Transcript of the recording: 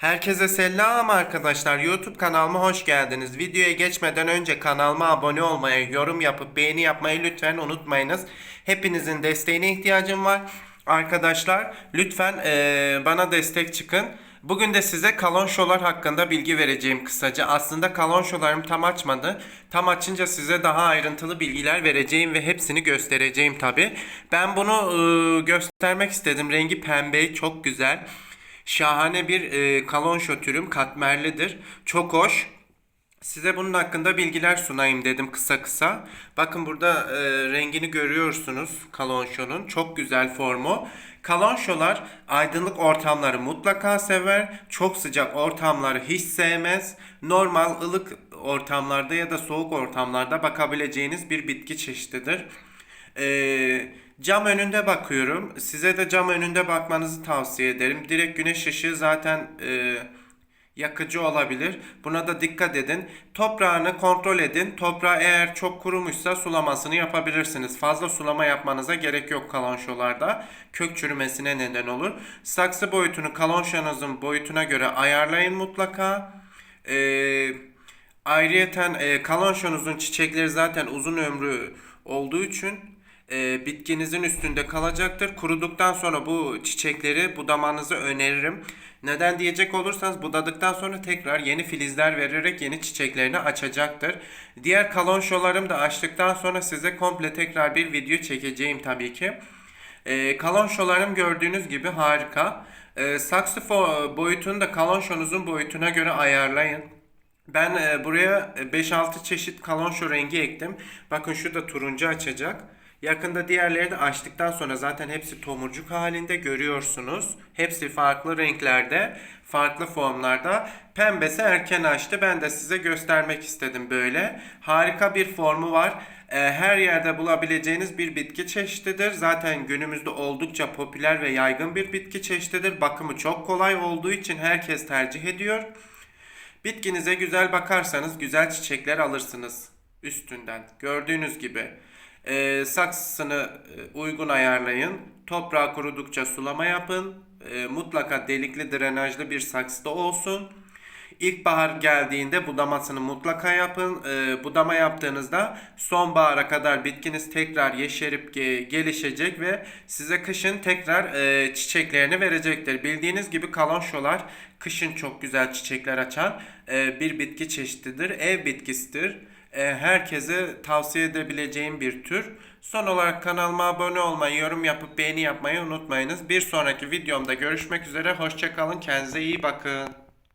Herkese selam arkadaşlar. YouTube kanalıma hoş geldiniz. Videoya geçmeden önce kanalıma abone olmayı, yorum yapıp beğeni yapmayı lütfen unutmayınız. Hepinizin desteğine ihtiyacım var. Arkadaşlar lütfen eee, bana destek çıkın. Bugün de size kalonşolar hakkında bilgi vereceğim kısaca. Aslında kalonşolarım tam açmadı. Tam açınca size daha ayrıntılı bilgiler vereceğim ve hepsini göstereceğim tabi. Ben bunu eee, göstermek istedim. Rengi pembe, çok güzel. Şahane bir e, kalonşo türüm katmerlidir. Çok hoş. Size bunun hakkında bilgiler sunayım dedim kısa kısa. Bakın burada e, rengini görüyorsunuz kalonşonun. Çok güzel formu. Kalonşolar aydınlık ortamları mutlaka sever. Çok sıcak ortamları hiç sevmez. Normal ılık ortamlarda ya da soğuk ortamlarda bakabileceğiniz bir bitki çeşididir. Ee, cam önünde bakıyorum. Size de cam önünde bakmanızı tavsiye ederim. Direkt güneş ışığı zaten e, yakıcı olabilir. Buna da dikkat edin. Toprağını kontrol edin. Toprağı eğer çok kurumuşsa sulamasını yapabilirsiniz. Fazla sulama yapmanıza gerek yok kalonşolarda. Kök çürümesine neden olur. Saksı boyutunu kalonşonuzun boyutuna göre ayarlayın mutlaka. Eee Ayrıyeten e, kalonşonuzun çiçekleri zaten uzun ömrü olduğu için e, bitkinizin üstünde kalacaktır. Kuruduktan sonra bu çiçekleri budamanızı öneririm. Neden diyecek olursanız budadıktan sonra tekrar yeni filizler vererek yeni çiçeklerini açacaktır. Diğer kalonşolarım da açtıktan sonra size komple tekrar bir video çekeceğim tabii ki. E, kalonşolarım gördüğünüz gibi harika. E, saksı fo- boyutunu da kalonşonuzun boyutuna göre ayarlayın. Ben e, buraya e, 5-6 çeşit kalonşo rengi ektim. Bakın şu da turuncu açacak. Yakında diğerleri de açtıktan sonra zaten hepsi tomurcuk halinde görüyorsunuz. Hepsi farklı renklerde, farklı formlarda. Pembesi erken açtı. Ben de size göstermek istedim böyle. Harika bir formu var. E, Her yerde bulabileceğiniz bir bitki çeşididir. Zaten günümüzde oldukça popüler ve yaygın bir bitki çeşididir. Bakımı çok kolay olduğu için herkes tercih ediyor. Bitkinize güzel bakarsanız güzel çiçekler alırsınız üstünden. Gördüğünüz gibi e, saksısını e, uygun ayarlayın. Toprağı kurudukça sulama yapın. E, mutlaka delikli drenajlı bir saksıda olsun. İlkbahar geldiğinde budamasını mutlaka yapın. E, budama yaptığınızda sonbahara kadar bitkiniz tekrar yeşerip ge- gelişecek ve size kışın tekrar e, çiçeklerini verecektir. Bildiğiniz gibi kalonşolar kışın çok güzel çiçekler açan e, bir bitki çeşididir. Ev bitkisidir. E, herkese tavsiye edebileceğim bir tür. Son olarak kanalıma abone olmayı, yorum yapıp beğeni yapmayı unutmayınız. Bir sonraki videomda görüşmek üzere. Hoşçakalın. Kendinize iyi bakın.